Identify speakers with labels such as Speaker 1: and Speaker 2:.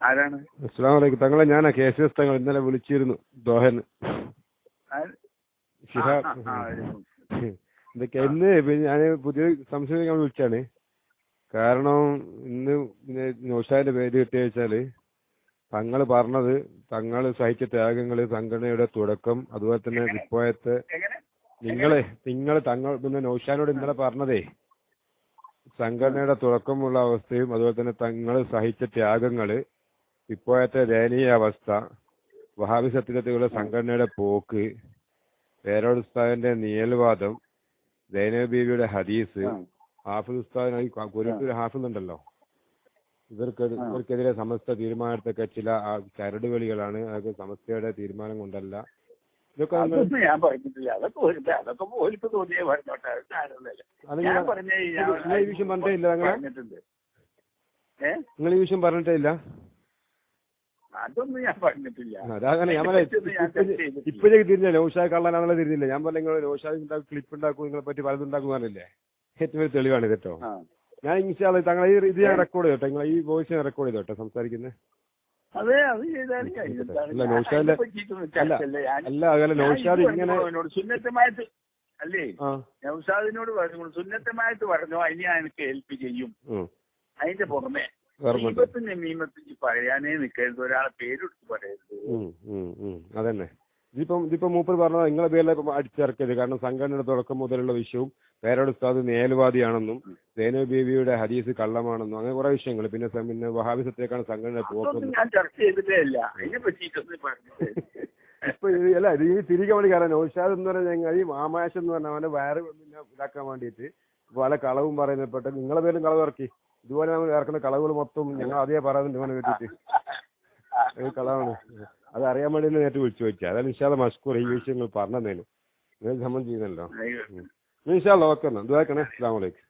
Speaker 1: ആരാണ്?
Speaker 2: അസ്സാം വലൈക്കും തങ്ങളെ ഞാനാ കെ സി എസ് തങ്ങൾ ഇന്നലെ വിളിച്ചിരുന്നു
Speaker 1: ദോഹന്
Speaker 2: ഇതൊക്കെ ഇന്ന് ഞാൻ പുതിയ സംശയം ഞാൻ വിളിച്ചാണ്. കാരണം ഇന്ന് പിന്നെ നൗഷാദിന്റെ പേര് കിട്ടിയ വെച്ചാൽ തങ്ങൾ പറഞ്ഞത് തങ്ങൾ സഹിച്ച ത്യാഗങ്ങൾ സംഘടനയുടെ തുടക്കം അതുപോലെ തന്നെ ഇപ്പോഴത്തെ
Speaker 1: നിങ്ങൾ
Speaker 2: നിങ്ങളെ നിങ്ങൾ തങ്ങൾ പിന്നെ നൗഷാനോട് ഇന്നലെ പറഞ്ഞതേ സംഘടനയുടെ തുടക്കമുള്ള അവസ്ഥയും അതുപോലെ തന്നെ തങ്ങൾ സഹിച്ച ത്യാഗങ്ങൾ ഇപ്പോഴത്തെ ദയനീയ അവസ്ഥ വഹാബി സത്യത്തിലുള്ള സംഘടനയുടെ പോക്ക് പേരോട് ഉസ്താദിന്റെ നിയൽവാദം ദൈനബ് ബീവിയുടെ ഹദീസ്. ഹാഫിദ് ഉസ്താദിനായി കുരുട്ടൂർ ഹാഫിദ് ഉണ്ടല്ലോ ഇവർക്ക്. ഇവർക്കെതിരെ സമസ്ത തീരുമാനത്തൊക്കെ ചില ചരടുവെളികളാണ് അതൊക്കെ സമസ്തയുടെ തീരുമാനം കൊണ്ടല്ല ഇതൊക്കെ
Speaker 1: അതൊന്നും ഞാൻ പറഞ്ഞിട്ടില്ല. അതൊക്കെ ഒരു അതൊക്കെ ഓലിക്ക് തോന്നിയേ പറഞ്ഞോട്ടെ. അത് ഞാൻ പറഞ്ഞ ഈ-
Speaker 2: വിഷയം പറഞ്ഞിട്ടില്ല?
Speaker 1: പറഞ്ഞിട്ടുണ്ട്. ഏ?
Speaker 2: നിങ്ങൾ ഈ വിഷയം പറഞ്ഞിട്ടില്ല?
Speaker 1: അതൊന്നും ഞാൻ പറഞ്ഞിട്ടില്ല.
Speaker 2: അതാണ് ഞാൻ
Speaker 1: ഇപ്പോഴേ.
Speaker 2: ഇപ്പോഴേക്ക് തിരിഞ്ഞില്ല? കള്ളനാണെന്നുള്ള തിരിഞ്ഞില്ല? ഞാൻ പറഞ്ഞ നിങ്ങൾ ഉണ്ടാക്കും ക്ലിപ്പ് ഉണ്ടാക്കും നിങ്ങളെ പറ്റി പലതും ഉണ്ടാക്കും പറഞ്ഞില്ലേ? ഏറ്റവും വലിയ തെളിവാണ് കേട്ടോ. ഞാൻ ഇൻഷാല്ല തങ്ങളെ ഈ ഇത് ഞാൻ റെക്കോർഡ് ചെയ്തോട്ടെ. നിങ്ങൾ ഈ വോയിസ് ഞാൻ റെക്കോർഡ് ചെയ്തോട്ടെ. സംസാരിക്കുന്നത്
Speaker 1: അതെ അത് ചെയ്താലും കഴിഞ്ഞിട്ടാണ് സുന്നത്തമായിട്ട് അല്ലേ? നൗഷാദിനോട് പറഞ്ഞു സുന്നത്തമായിട്ട് പറഞ്ഞു അതിനെ ഞാൻ എനിക്ക് ഹെൽപ്പ് ചെയ്യും. അതിന്റെ പുറമെ
Speaker 2: വേറെ ഒന്നും ഇല്ല.
Speaker 1: ദീപത്തും നമീമത്തും ഈ പറയാനേ നിൽക്കരുത്. ഒരാളെ പേരെടുത്ത് പറയരുത്.
Speaker 2: അതന്നെ. ഇതിപ്പം ഇതിപ്പം മൂപ്പർ പറഞ്ഞത് നിങ്ങളെ പേരിലെ അടിച്ചിറക്കിയത്. കാരണം സംഘടനയുടെ തുടക്കം മുതലുള്ള വിഷയവും പേരോട് ഉസ്താദ് നേലുവാദിയാണെന്നും സേനു ബേബിയുടെ ഹദീസ് കള്ളമാണെന്നും അങ്ങനെ കുറെ വിഷയങ്ങൾ പിന്നെ പിന്നെ വഹാബിസത്തേക്കാണ് സംഘടന ഇപ്പൊ അല്ല ഇത് ഈ തിരികെ വേണ്ടി കാരണം നൗഷാദ് എന്ന് പറഞ്ഞ ഞങ്ങൾ ഈ മാമാശം എന്ന് പറഞ്ഞ അവന്റെ വയറ് ഇതാക്കാൻ വേണ്ടിയിട്ട് പല കളവും പറയുന്നപ്പെട്ട നിങ്ങളെ പേരും കളവ് ഇറക്കി. ഇതുപോലെ നമ്മൾ ഇറക്കുന്ന കളവുകൾ മൊത്തം ഞങ്ങൾ അതേ പറയുന്നുണ്ട് ഇവനെ പറ്റിയിട്ട് അത് കളവാണ്. അത് അറിയാൻ വേണ്ടി നേരത്തെ വിളിച്ചു ചോദിച്ചത്. അതാണ് നിഷാദ മഷ്കൂർ ഈ വിഷയങ്ങൾ പറഞ്ഞതേനു. നിങ്ങൾ സംബന്ധം ചെയ്യുന്നല്ലോ. ഓക്കെ എന്നാൽ ഇതാക്കണേ അസ്സാം വലൈക്കും.